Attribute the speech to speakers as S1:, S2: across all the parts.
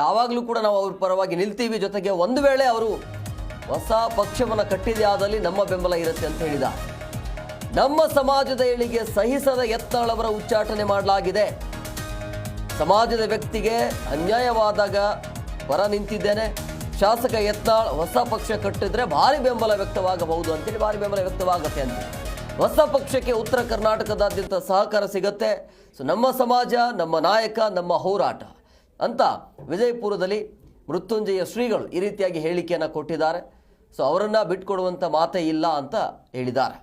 S1: ಯಾವಾಗಲೂ ಕೂಡ ನಾವು ಅವ್ರ ಪರವಾಗಿ ನಿಲ್ತೀವಿ ಜೊತೆಗೆ ಒಂದು ವೇಳೆ ಅವರು ಹೊಸ ಪಕ್ಷವನ್ನು ಕಟ್ಟಿದೆ ಆದಲ್ಲಿ ನಮ್ಮ ಬೆಂಬಲ ಇರುತ್ತೆ ಅಂತ ಹೇಳಿದ. ನಮ್ಮ ಸಮಾಜದ ಏಳಿಗೆ ಸಹಿಸದ ಎತ್ತಳವರ ಉಚ್ಚಾಟನೆ ಮಾಡಲಾಗಿದೆ. ಸಮಾಜದ ವ್ಯಕ್ತಿಗೆ ಅನ್ಯಾಯವಾದಾಗ ಪರ ನಿಂತಿದ್ದೇನೆ. ಶಾಸಕ ಯತ್ನಾಳ್ ಹೊಸ ಪಕ್ಷ ಕಟ್ಟಿದ್ರೆ ಭಾರಿ ಬೆಂಬಲ ವ್ಯಕ್ತವಾಗಬಹುದು ಅಂತೇಳಿ ಭಾರಿ ಬೆಂಬಲ ವ್ಯಕ್ತವಾಗುತ್ತೆ ಅಂತ. ಹೊಸ ಪಕ್ಷಕ್ಕೆ ಉತ್ತರ ಕರ್ನಾಟಕದಾದ್ಯಂತ ಸಹಕಾರ ಸಿಗುತ್ತೆ. ಸೊ ನಮ್ಮ ಸಮಾಜ, ನಮ್ಮ ನಾಯಕ, ನಮ್ಮ ಹೋರಾಟ. ಅಂತ ವಿಜಯಪುರದಲ್ಲಿ ಮೃತ್ಯುಂಜಯ ಶ್ರೀಗಳು ಈ ರೀತಿಯಾಗಿ ಹೇಳಿಕೆಯನ್ನು ಕೊಟ್ಟಿದ್ದಾರೆ. ಸೊ ಅವರನ್ನು ಬಿಟ್ಕೊಡುವಂಥ ಮಾತೇ ಇಲ್ಲ ಅಂತ ಹೇಳಿದ್ದಾರೆ.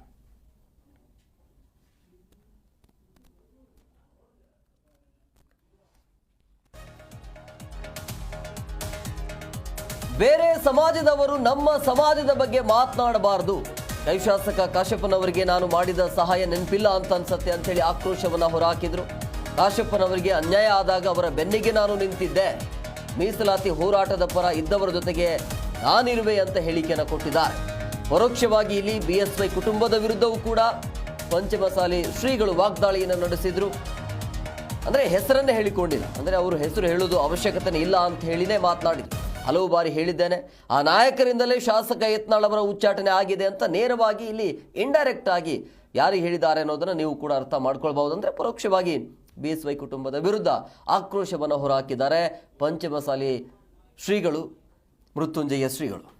S1: ಬೇರೆ ಸಮಾಜದವರು ನಮ್ಮ ಸಮಾಜದ ಬಗ್ಗೆ ಮಾತನಾಡಬಾರದು. ಕೈ ಶಾಸಕ ಕಾಶ್ಯಪ್ಪನವರಿಗೆ ನಾನು ಮಾಡಿದ ಸಹಾಯ ನೆನಪಿಲ್ಲ ಅಂತ ಅನ್ಸತ್ತೆ ಅಂತೇಳಿ ಆಕ್ರೋಶವನ್ನು ಹೊರಹಾಕಿದ್ರು ಕಾಶ್ಯಪ್ಪನವರಿಗೆ ಅನ್ಯಾಯ ಆದಾಗ ಅವರ ಬೆನ್ನಿಗೆ ನಾನು ನಿಂತಿದ್ದೆ. ಮೀಸಲಾತಿ ಹೋರಾಟದ ಪರ ಇದ್ದವರ ಜೊತೆಗೆ ನಾನಿರುವೆ ಅಂತ ಹೇಳಿಕೆಯನ್ನು ಕೊಟ್ಟಿದ್ದಾರೆ. ಪರೋಕ್ಷವಾಗಿ ಇಲ್ಲಿ ಬಿಎಸ್ವೈ ಕುಟುಂಬದ ವಿರುದ್ಧವೂ ಕೂಡ ಪಂಚಮಸಾಲಿ ಶ್ರೀಗಳು ವಾಗ್ದಾಳಿಯನ್ನು ನಡೆಸಿದ್ರು. ಅಂದ್ರೆ ಹೆಸರನ್ನೇ ಹೇಳಿಕೊಂಡಿಲ್ಲ. ಅಂದ್ರೆ ಅವರು ಹೆಸರು ಹೇಳೋದು ಅವಶ್ಯಕತೆ ಇಲ್ಲ ಅಂತ ಹೇಳಿನೇ ಮಾತನಾಡಿದ್ರು. ಹಲವು ಬಾರಿ ಹೇಳಿದ್ದೇನೆ, ಆ ನಾಯಕರಿಂದಲೇ ಶಾಸಕ ಯತ್ನಾಳ್ ಅವರ ಉಚ್ಚಾಟನೆ ಆಗಿದೆ ಅಂತ ನೇರವಾಗಿ ಇಲ್ಲಿ ಇಂಡೈರೆಕ್ಟ್ ಆಗಿ ಯಾರಿಗೆ ಹೇಳಿದ್ದಾರೆ ಅನ್ನೋದನ್ನು ನೀವು ಕೂಡ ಅರ್ಥ ಮಾಡ್ಕೊಳ್ಬಹುದು. ಅಂದರೆ ಪರೋಕ್ಷವಾಗಿ ಬಿ ಎಸ್ ವೈ ಕುಟುಂಬದ ವಿರುದ್ಧ ಆಕ್ರೋಶವನ್ನು ಹೊರಹಾಕಿದ್ದಾರೆ. ಪಂಚಮಸಾಲಿ ಶ್ರೀಗಳು ಮೃತ್ಯುಂಜಯ ಶ್ರೀಗಳು.